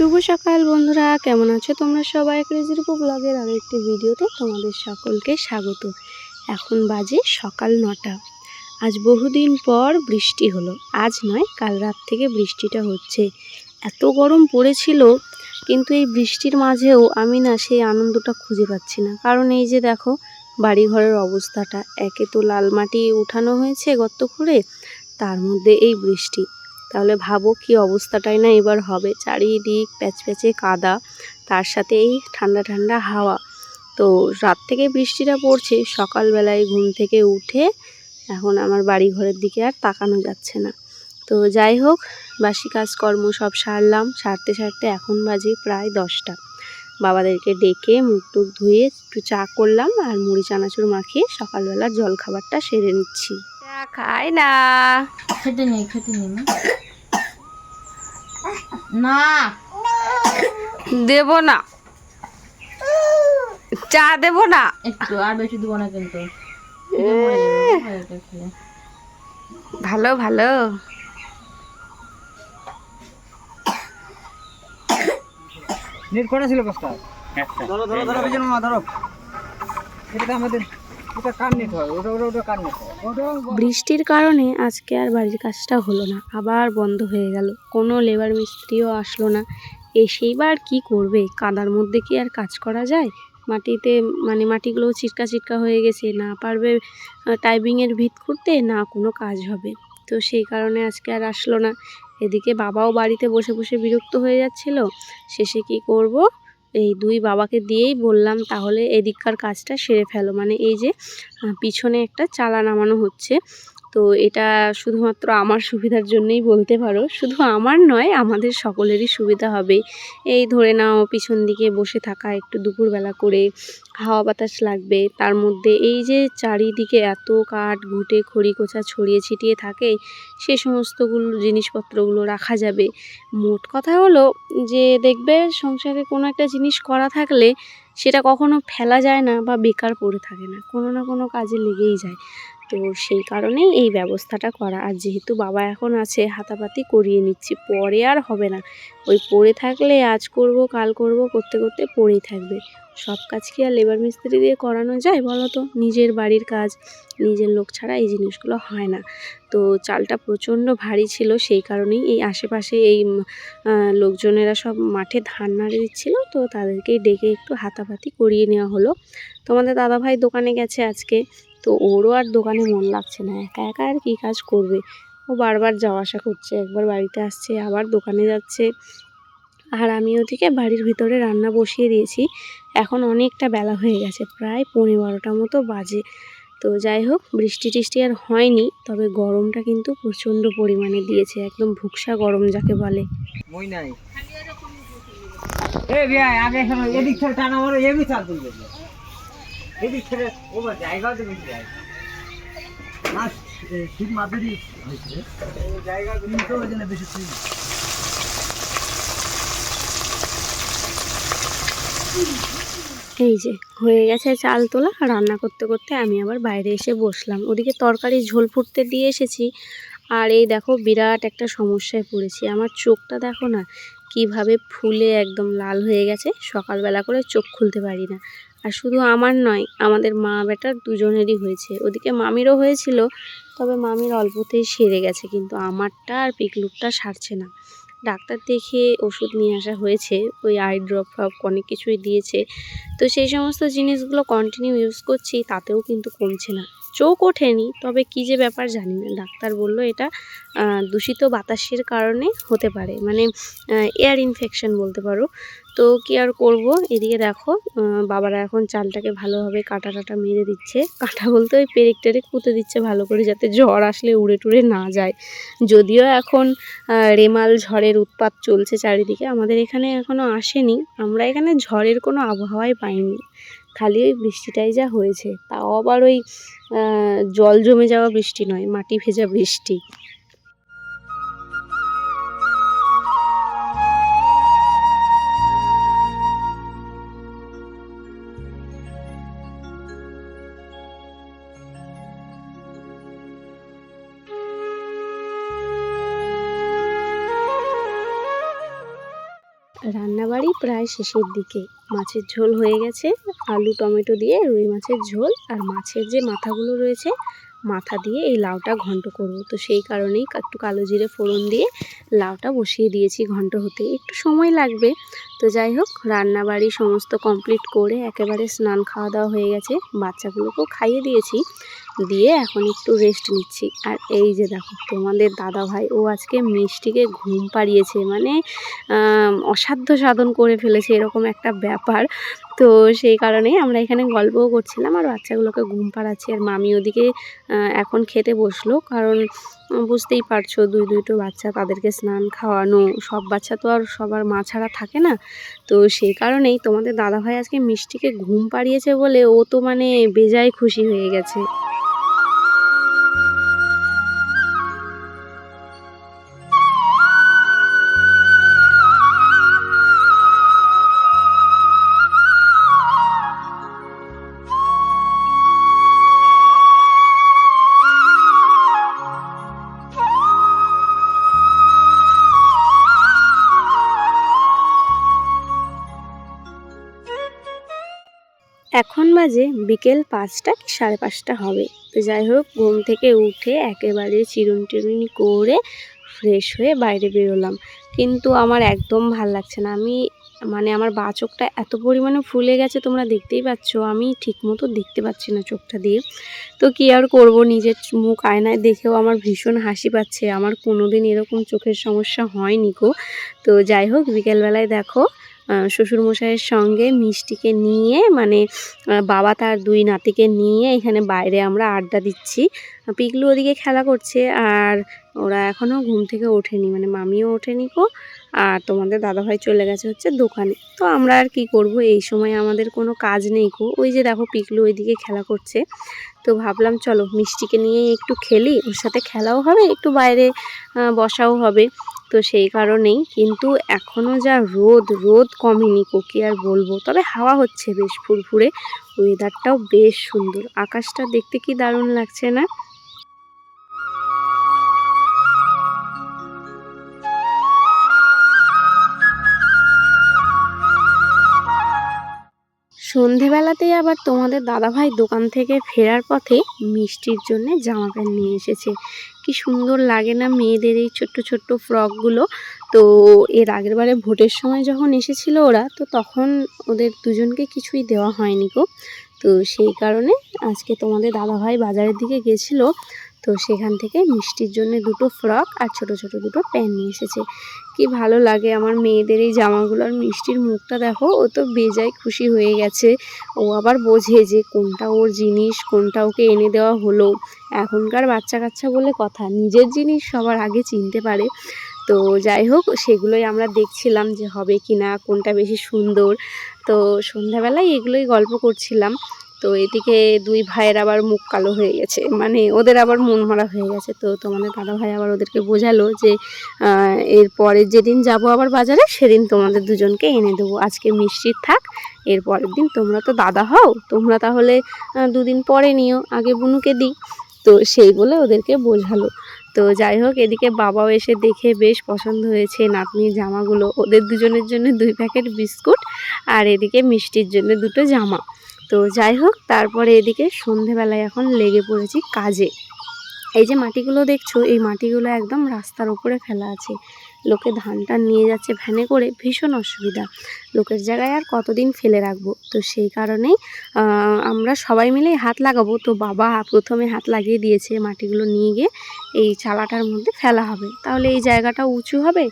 শুভ সকাল বন্ধুরা, কেমন আছো তোমরা সবাই? ক্রেজির উপর ব্লগের আরও একটি ভিডিওতে তোমাদের সকলকে স্বাগত। এখন বাজে সকাল নটা। আজ বহুদিন পর বৃষ্টি হলো। আজ নয়, কাল রাত থেকে বৃষ্টিটা হচ্ছে। এত গরম পড়েছিল, কিন্তু এই বৃষ্টির মাঝেও আমি না সেই আনন্দটা খুঁজে পাচ্ছি না। কারণ এই যে দেখো, বাড়িঘরের অবস্থাটা। একে তো লাল মাটি উঠানো হয়েছে গর্ত করে তার মধ্যে এই বৃষ্টি। তাহলে ভাবো কি অবস্থাটাই না এবার হবে। চারিদিক প্যাচপ্যাচে কাদা তার সাথে এই ঠান্ডা ঠান্ডা হাওয়া। তো রাত থেকে বৃষ্টিটা পড়ছে সকালবেলায় ঘুম থেকে উঠে এখন আমার বাড়ি ঘরের দিকে আর তাকানো যাচ্ছে না। তো যাই হোক বাসি কাজকর্ম সব সারলাম সারতে সারতে এখন বাজে প্রায় দশটা। বাবাদেরকে ডেকে মুখ টুক ধুয়ে একটু চা করলাম আর মুড়ি চানাচুর মাখিয়ে সকালবেলার জল খাবারটা সেরে নিচ্ছি। চা খাই না। খেতে নেই খেতে নেই না। দেব না। চা দেব না। একটু আর বেশি দেবো না কিন্তু। ভালো ভালো। নেট করা ছিল পাঁচটা ধরো ধরো ধরো বিজন মা ধরো। এটা আমাদের এটা কার নেট হয়? ওটা ওটা ওটা কার নেট হয়? বৃষ্টির কারণে আজকে আর বাড়ির কাজটা হলো না, আবার বন্ধ হয়ে গেল। কোনো লেবার মিস্ত্রিও আসলো না। আর কী করবে? কাদার মধ্যে কি আর কাজ করা যায়? মাটিতে মানে মাটিগুলো চিটকা চিটকা হয়ে গেছে, না পারবে টাইপিংয়ের ভিত করতে, না কোনো কাজ হবে। তো সেই কারণে আজকে আর আসলো না। এদিকে বাবাও বাড়িতে বসে বসে বিরক্ত হয়ে যাচ্ছিল। শেষে কি করব? এই দুই বাবাকে দিয়েই বললাম, তাহলে এদিককার কাজটা সেরে ফেলো। মানে এই যে পিছনে একটা চালা নামানো হচ্ছে। তো এটা শুধুমাত্র আমার সুবিধার জন্যই বলতে পারো। শুধু আমার নয়, আমাদের সকলেরই সুবিধা হবে। এই ধরে নাও, পিছন দিকে বসে থাকা, একটু দুপুরবেলা করে হাওয়া বাতাস লাগবে। তার মধ্যে এই যে চারিদিকে এত কাঠ, ঘুঁটে, খড়ি কোচা ছড়িয়ে ছিটিয়ে থাকে, সে সমস্তগুলো জিনিসপত্রগুলো রাখা যাবে। মোট কথা হলো যে, দেখবে সংসারে কোনো একটা জিনিস করা থাকলে সেটা কখনো ফেলা যায় না বা বেকার পড়ে থাকে না। কোনো না কোনো কাজে লেগেই যায়। তো সেই কারণেই এই ব্যবস্থাটা করা। আর যেহেতু বাবা এখন আছে, হাতাপাতি করিয়ে নিচ্ছি, পরে আর হবে না। ওই পড়ে থাকলে আজ করব, কাল করব, করতে করতে পড়েই থাকবে। সব কাজ কি আর লেবার মিস্ত্রি দিয়ে করানো যায় বলো তো? নিজের বাড়ির কাজ, নিজের লোক ছাড়া এই জিনিসগুলো হয় না। তো চালটা প্রচণ্ড ভারী ছিল, সেই কারণেই এই আশেপাশে এই লোকজনেরা সব মাঠে ধান নাড়ে দিচ্ছিল, তো তাদেরকেই ডেকে একটু হাতাপাতি করিয়ে নেওয়া হলো। তোমাদের দাদাভাই দোকানে গেছে আজকে? তো ওরও আর দোকানে মন লাগছে না, একা একা আর কী কাজ করবে? ও বারবার যাওয়া আসা করছে, একবার বাড়িতে আসছে, আবার দোকানে যাচ্ছে। আর আমি ওদিকে বাড়ির ভিতরে রান্না বসিয়ে দিয়েছি, এখন অনেকটা বেলা হয়ে গেছে, প্রায় পনেরো বারোটা মতো বাজে। তো যাই হোক, বৃষ্টি টিষ্টি আর হয়নি, তবে গরমটা কিন্তু প্রচণ্ড পরিমাণে দিয়েছে, একদম ভুকসা গরম যাকে বলে। আগে এদিক থেকে টানা এমনি এদিক থেকে ওবার জায়গাও তো বেশি যায় না ঠিক মাঝেরই হয়েছে। জায়গা কিন্তু ওই জন্য বেশি ঠিক এই যে হয়ে গেছে চাল তোলা আর রান্না করতে করতে আমি আবার বাইরে এসে বসলাম। ওদিকে তরকারি ঝোল ফুটতে দিয়ে এসেছি আর এই দেখো বিরাট একটা সমস্যায় পড়েছি। আমার চোখটা দেখো না কীভাবে ফুলে একদম লাল হয়ে গেছে সকালবেলা করে চোখ খুলতে পারি না। আর শুধু আমার নয়, আমাদের মা বেটার দুজনেরই হয়েছে। ওদিকে মামিরও হয়েছিল, তবে মামির অল্পতেই সেরে গেছে, কিন্তু আমারটা আর পিকলুকটা সারছে না। ডাক্তার দেখে ওষুধ নিয়ে আসা হয়েছে, ওই আই ড্রপ ফ্রপ অনেক কিছুই দিয়েছে। তো সেই সমস্ত জিনিসগুলো কন্টিনিউ ইউজ করছি, তাতেও কিন্তু কমছে না। চোখ ওঠেনি, তবে কী যে ব্যাপার জানি না। ডাক্তার বলল এটা দূষিত বাতাসের কারণে হতে পারে মানে এয়ার ইনফেকশন বলতে পারো। তো কি আর করব? এদিকে দেখো বাবারা এখন চালটাকে ভালোভাবে কাটা টাটা মেরে দিচ্ছে। কাটা বলতে ওই পেরেক টেরেক পুঁতে দিচ্ছে ভালো করে, যাতে ঝড় আসলে উড়ে টুড়ে না যায়। যদিও এখন রেমাল ঝড়ের উৎপাত চলছে চারিদিকে, আমাদের এখানে এখনও আসেনি। আমরা এখানে ঝড়ের কোনো আবহাওয়াই পাইনি। খালি ওই বৃষ্টিটাই যা হয়েছে। তাও আবার ওই জল জমে যাওয়া বৃষ্টি নয়, মাটি ভেজা বৃষ্টি। রান্নাবাড়ি প্রায় শেষের দিকে। মাছের ঝোল হয়ে গেছে। আলু, টমেটো দিয়ে রুই মাছের ঝোল আর মাছের যে মাথাগুলো রয়েছে, মাথা দিয়ে এই লাউটা ঘন্ট করব। তো সেই কারণেই একটু কালো জিরে ফোড়ন দিয়ে লাউটা বসিয়ে দিয়েছি ঘন্ট হতে। একটু সময় লাগবে। তো যাই হোক, রান্নাবাড়ি সমস্ত কমপ্লিট করে একেবারে স্নান খাওয়া দাওয়া হয়ে গেছে। বাচ্চাগুলোকেও খাইয়ে দিয়েছি। দিয়ে এখন একটু রেস্ট নিচ্ছি। আর এই যে দেখো, তোমাদের দাদা ভাই, ও আজকে মিষ্টিকে ঘুম পাড়িয়েছে মানে অসাধ্য সাধন করে ফেলেছে, এরকম একটা ব্যাপার। তো সেই কারণেই আমরা এখানে গল্পও করছিলাম আর বাচ্চাগুলোকে ঘুম পাড়াচ্ছি। আর মামি ওদিকে এখন খেতে বসল, কারণ বুঝতেই পারছ, দুই দুটো বাচ্চা তাদেরকে স্নান খাওয়ানো, সব বাচ্চা তো আর সবার মা ছাড়া থাকে না। তো সেই কারণেই তোমাদের দাদাভাই আজকে মিষ্টিকে ঘুম পাড়িয়েছে বলে ও তো মানে বেজায় খুশি হয়ে গেছে। বাজে বিকেল পাঁচটা কি সাড়ে পাঁচটা হবে। তো যাই হোক, ঘুম থেকে উঠে একেবারে চিরুন টিরুন করে ফ্রেশ হয়ে বাইরে বেরোলাম। কিন্তু আমার একদম ভালো লাগছে না। আমি মানে আমার বা চোখটা এত পরিমাণে ফুলে গেছে, তোমরা দেখতেই পাচ্ছ, আমি ঠিকমতো দেখতে পাচ্ছি না চোখটা দিয়ে। তো কি আর করব? নিজের মুখ আয়নায় দেখেও আমার ভীষণ হাসি পাচ্ছে। আমার কোনোদিন এরকম চোখের সমস্যা হয়নি গো। তো যাই হোক, বিকেলবেলায় দেখো শ্বশুরমশাইয়ের সঙ্গে মিষ্টিকে নিয়ে মানে বাবা তার দুই নাতিকে নিয়ে এখানে বাইরে আমরা আড্ডা দিচ্ছি। পিকলু ওদিকে খেলা করছে, আর ওরা এখনও ঘুম থেকে ওঠেনি মানে মামিও ওঠেনি কো আর তোমাদের দাদাভাই চলে গেছে হচ্ছে দোকানে। তো আমরা আর কি করব? এই সময় আমাদের কোনো কাজ নেই কো ওই যে দেখো পিকলু ওইদিকে খেলা করছে। তো ভাবলাম, চলো মিষ্টিকে নিয়ে একটু খেলি। ওর সাথে খেলাও হবে, একটু বাইরে বসাও হবে। তো সেই কারণেই কিন্তু এখনও যা রোদ রোদ কমেনি কো কি আর বলব? তবে হাওয়া হচ্ছে বেশ ফুরফুরে। ওয়েদারটাও বেশ সুন্দর। আকাশটা দেখতে কি দারুণ লাগছে না? সন্ধেবেলাতেই আবার তোমাদের দাদাভাই দোকান থেকে ফেরার পথে মিষ্টির জন্য জামা প্যান্ট নিয়ে এসেছে। কি সুন্দর লাগে না মেয়েদের এই ছোট্ট ছোট্ট ফ্রকগুলো। তো এর আগের বারে ভোটের সময় যখন এসেছিল ওরা, তো তখন ওদের দুজনকে কিছুই দেওয়া হয়নি গো। তো সেই কারণে আজকে তোমাদের দাদাভাই বাজারের দিকে গেছিল। তো সেখান থেকে মিষ্টির জন্য দুটো ফ্রক আর ছোট ছোট দুটো প্যান্ট নিয়ে এসেছে। কি ভালো লাগে আমার মেয়েদের এই জামাগুলো আর মিষ্টির মুখটা দেখো, ও তো বেজায় খুশি হয়ে গেছে। ও আবার বোঝে যে কোনটা ওর জিনিস, কোনটা ওকে এনে দেওয়া হলো। এখনকার বাচ্চা কাচ্চা বলে কথা, নিজের জিনিস সবার আগে চিনতে পারে। তো যাই হোক, সেগুলোই আমরা দেখছিলাম যে হবে কি না কোনটা বেশি সুন্দর। তো সন্ধ্যাবেলায় এগুলোই গল্প করছিলাম। তো এদিকে দুই ভাইয়ের আবার মুখ কালো হয়ে গেছে। মানে ওদের আবার মন মারা হয়ে গেছে। তো তোমাদের দাদা ভাই আবার ওদেরকে বোঝালো যে আহ, এর পরের যেদিন যাব আবার বাজারে সেদিন তোমাদের দুজনকে এনে দেবো। আজকে মিষ্টির থাক এর পরের দিন তোমরা তো দাদা হও তোমরা তাহলে দুদিন পরে নিও আগে বুনুকে দিই। তো সেই বলে ওদেরকে বোঝালো। তো যাই হোক এদিকে বাবাও এসে দেখে বেশ পছন্দ হয়েছে নাতনির জামাগুলো। ওদের দুজনের জন্য দুই প্যাকেট বিস্কুট আর এদিকে মিষ্টির জন্য দুটো জামা। তো যাই হোক, তারপরে এদিকে সন্ধেবেলায় এখন লেগে পড়েছি কাজে। এই যে মাটিগুলো দেখছ, এই মাটিগুলো একদম রাস্তার উপরে ফেলা আছে। লোকে ধানটা নিয়ে যাচ্ছে ভ্যানে করে, ভীষণ অসুবিধা। লোকের জায়গায় আর কতদিন ফেলে রাখব? তো সেই কারণেই আমরা সবাই মিলেই হাত লাগাবো। তো বাবা প্রথমে হাত লাগিয়ে দিয়েছে মাটিগুলো নিয়ে গিয়ে, এই চালাটার মধ্যে ফেলা হবে। তাহলে এই জায়গাটা উঁচু হবে?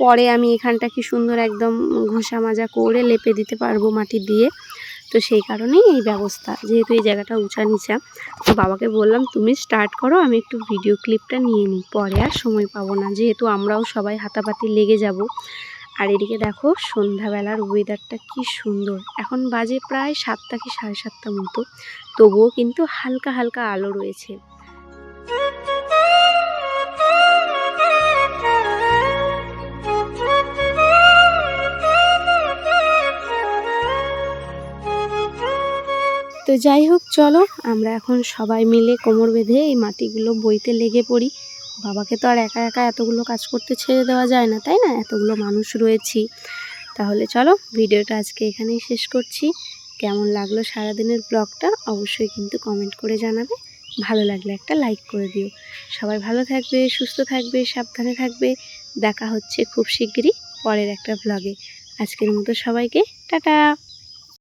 পরে আমি এখানটা কি সুন্দর একদম ঘষা মাজা করে লেপে দিতে পারব মাটি দিয়ে। তো সেই কারণেই এই ব্যবস্থা। যেহেতু এই জায়গাটা উঁচা নিচা, তো বাবাকে বললাম, তুমি স্টার্ট করো, আমি একটু ভিডিও ক্লিপটা নিয়ে নিই। পরে আর সময় পাবো না। যেহেতু আমরাও সবাই হাতাপাতি লেগে যাব। আর এদিকে দেখো, সন্ধ্যাবেলার ওয়েদারটা কি সুন্দর। এখন বাজে প্রায় সাতটা কি সাড়ে সাতটা মতো। তবুও কিন্তু হালকা হালকা আলো রয়েছে। তো যাই হোক, চলো, আমরা এখন সবাই মিলে কোমর বেঁধে এই মাটিগুলো বইতে লেগে পড়ি। বাবাকে তো আর একা একা এতগুলো কাজ করতে ছেড়ে দেওয়া যায় না, তাই না? এতগুলো মানুষ রয়েছি। তাহলে চলো, ভিডিওটা আজকে এখানেই শেষ করছি। কেমন লাগল সারাদিনের ব্লগটা অবশ্যই কিন্তু কমেন্ট করে জানাবে। ভালো লাগলে একটা লাইক করে দিও। সবাই ভালো থাকবে, সুস্থ থাকবে, সাবধানে থাকবে। দেখা হচ্ছে খুব শিগগিরই পরের একটা ব্লগে। আজকের মতো সবাইকে, টাটা!